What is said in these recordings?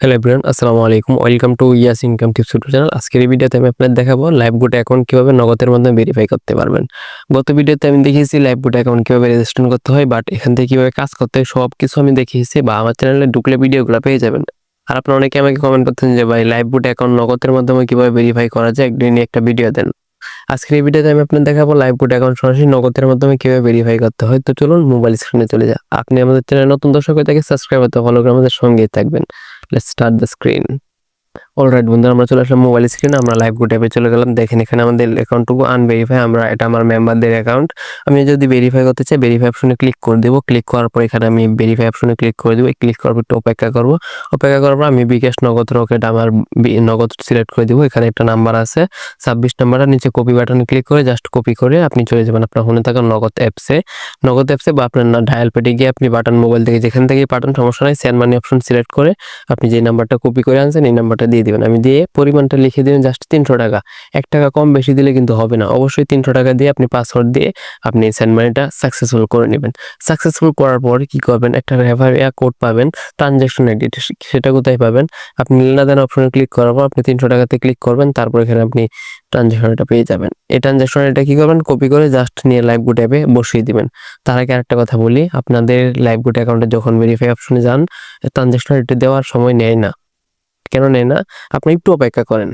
Hello everyone আসসালামু আলাইকুম। Welcome to Yas income tips YouTube channel আজকের এই ভিডিওতে আমি আপনাদের দেখাবো লাইভ গুড অ্যাকাউন্ট কীভাবে নগদের মাধ্যমে ভেরিফাই করতে পারবেন। গত ভিডিওতে আমি দেখিয়েছি লাইভ গুড অ্যাকাউন্ট কীভাবে রেজিস্ট্রেশন করতে হয় বাট এখান থেকে কীভাবে কাজ করতে হয় সব কিছু আমি দেখিয়েছি বা আমার চ্যানেলে ঢুকলে ভিডিওগুলো পেয়ে যাবেন। আর আপনারা অনেকে আমাকে কমেন্ট করতেন যে, ভাই লাইভ বুট অ্যাকাউন্ট নগদের মাধ্যমে কীভাবে ভেরিফাই করা যায়? একদিন একটা ভিডিও দেন। আজকের এই ভিডিওতে আমি আপনার দেখাবো লাইভ বুট অ্যাকাউন্ট সরাসরি নগদের মাধ্যমে কীভাবে ভেরিফাই করতে হয়। তো চলুন মোবাইল স্ক্রিনে চলে যা আপনি আমাদের চ্যানেল নতুন দর্শক হয়ে থাকে সাবস্ক্রাইব করতে ফলো করে আমাদের সঙ্গেই থাকবেন। Let's start the screen alright বন্ধুরা, আমরা চলে আসলাম মোবাইল স্ক্রিনে আমরা লাইভ গুড অ্যাপে চলে গেলাম। দেখেন, এখানে আমাদের অ্যাকাউন্টটুকু আনভেরিফাই আমরা এটা আমার মেম্বারদের অ্যাকাউন্ট আমি যদি ভেরিফাই করতে চাই ভেরিফাই অপশনে ক্লিক করে দেবো। ক্লিক করার পর এখানে আমি ভেরিফাই অপশনে ক্লিক করে দেবো। ক্লিক করার পর একটু অপেক্ষা করব। অপেক্ষা করার পর আমি বিকাশ নগদ রকেট আমার নগদ সিলেক্ট করে দেবো। এখানে একটা নাম্বার আছে, ছাব্বিশ নাম্বারটা নিচে কপি বাটনে ক্লিক করে জাস্ট কপি করে আপনি চলে যাবেন আপনার ফোনে থাকা নগদ অ্যাপসে নগদ অ্যাপসে বা আপনার ডায়াল পেটে গিয়ে আপনি বাটন মোবাইল থেকে যেখান থেকে পাঠান সমস্যা নাই সেন্ড মানি অপশন সিলেক্ট করে আপনি যে নাম্বারটা কপি করে আনছেন, এই নাম্বারটা দিয়ে দিবেন। আমি দিয়ে পরিমাণটা লিখে দিবেন জাস্ট তিনশো টাকা। এক টাকা কম বেশি দিলে কিন্তু হবে না। অবশ্যই তিনশো টাকা দিয়ে আপনি পাসওয়ার্ড দিয়ে আপনি সেন্ড মানিটা সাকসেসফুল করে নেবেন। সাকসেসফুল করার পর কি করবেন? একটা রেফার কোড পাবেন ট্রানজ্যাকশন আইডি সেটা কোথায় পাবেন? আপনি লেনাদেন অপশনে ক্লিক করার পর আপনি তিনশো টাকাতে ক্লিক করবেন, তারপর এখানে আপনি ট্রানজ্যাকশনটা পেয়ে যাবেন। এই ট্রানজ্যাকশন এটা কি করবেন? কপি করে জাস্ট নিয়ে লাইভ গুড অ্যাপে বসিয়ে দিবেন। তার আগে আরেকটা কথা বলি, আপনাদের লাইভ গুড অ্যাকাউন্টে যখন ভেরিফাই অপশনে যান ট্রানজ্যাকশন আইডি দেওয়ার সময় নেয় না। কেন নেয় না? আপনি একটু অপেক্ষা করেন।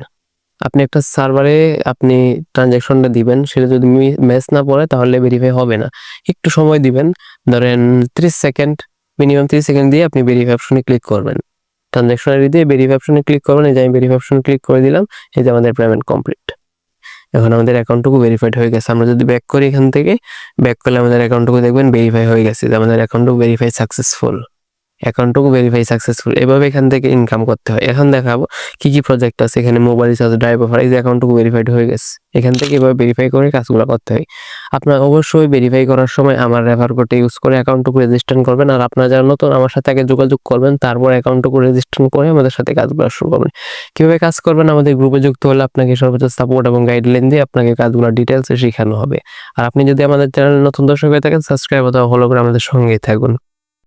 আপনি একটা সার্ভারে আপনি ট্রানজ্যাকশনটা দিবেন, সেটা যদি ম্যাচ না পড়ে তাহলে ভেরিফাই হবে না। একটু সময় দিবেন, ধরেন ত্রিশ সেকেন্ড মিনিমাম ত্রিশ সেকেন্ড দিয়ে আপনি ভেরিফাই অপশনে ক্লিক করবেন। ট্রানজ্যাকশন দিয়ে ভেরিফাই অপশনে ক্লিক করবেন, এই যে আমি ভেরিফাই অপশনে ক্লিক করে দিলাম, এই যে আমাদের পেমেন্ট কমপ্লিট এখন আমাদের অ্যাকাউন্টটুকু ভেরিফাইড হয়ে গেছে। আমরা যদি ব্যাক করি এখান থেকে ব্যাক করলে আমাদের অ্যাকাউন্টটুকু দেখবেন ভেরিফাই হয়ে গেছে আমাদের অ্যাকাউন্টটুকু ভেরিফাই সাকসেসফুল অ্যাকাউন্টটুকু ভেরিফাই সাকসেসফুল এভাবে এখান থেকে ইনকাম করতে হয়। এখন দেখাবো কি কি প্রজেক্ট আছে। এখানে মোবাইল রিচার্জ ড্রাইভার এই যে অ্যাকাউন্টটুকু ভেরিফাইড হয়ে গেছে। এখান থেকে এভাবে ভেরিফাই করে কাজগুলো করতে হয়। আপনার অবশ্যই ভেরিফাই করার সময় আমার রেফার কোডটা ইউজ করে অ্যাকাউন্টটুকু রেজিস্ট্রেশন করবেন। আর আপনারা যারা নতুন, আমার সাথে আগে যোগাযোগ করবেন, তারপর অ্যাকাউন্টটুকু রেজিস্ট্রেশন করে আমাদের সাথে কাজ করা শুরু করবেন। কীভাবে কাজ করবেন? আমাদের গ্রুপে যুক্ত হলে আপনাকে সর্বোচ্চ সাপোর্ট এবং গাইডলাইন দিয়ে আপনাকে কাজগুলো ডিটেলসে শেখানো হবে। আর আপনি যদি আমাদের চ্যানেল নতুন দর্শক হয়ে থাকেন সাবস্ক্রাইব অথবা ফলো করে আমাদের সঙ্গেই থাকুন।